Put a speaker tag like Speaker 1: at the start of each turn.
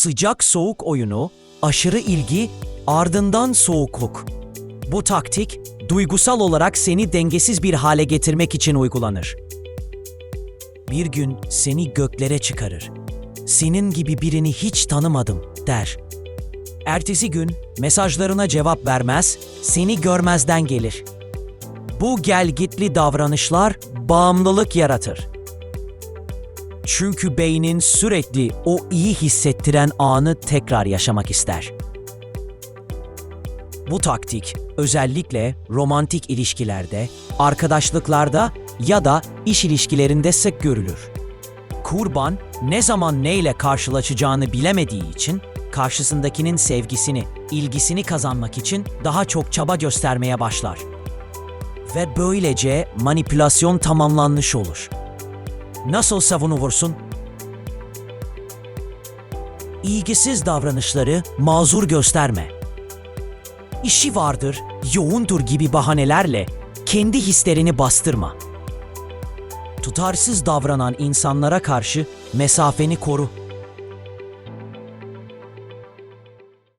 Speaker 1: Sıcak soğuk oyunu, aşırı ilgi, ardından soğukluk. Bu taktik duygusal olarak seni dengesiz bir hale getirmek için uygulanır. Bir gün seni göklere çıkarır. Senin gibi birini hiç tanımadım der. Ertesi gün mesajlarına cevap vermez, seni görmezden gelir. Bu gelgitli davranışlar bağımlılık yaratır. Çünkü beynin sürekli o iyi hissettiren anı tekrar yaşamak ister. Bu taktik özellikle romantik ilişkilerde, arkadaşlıklarda ya da iş ilişkilerinde sık görülür. Kurban ne zaman neyle karşılaşacağını bilemediği için karşısındakinin sevgisini, ilgisini kazanmak için daha çok çaba göstermeye başlar. Ve böylece manipülasyon tamamlanmış olur. Nasıl savunulursun? İlgisiz davranışları mazur gösterme. İşi vardır, yoğundur gibi bahanelerle kendi hislerini bastırma. Tutarsız davranan insanlara karşı mesafeni koru.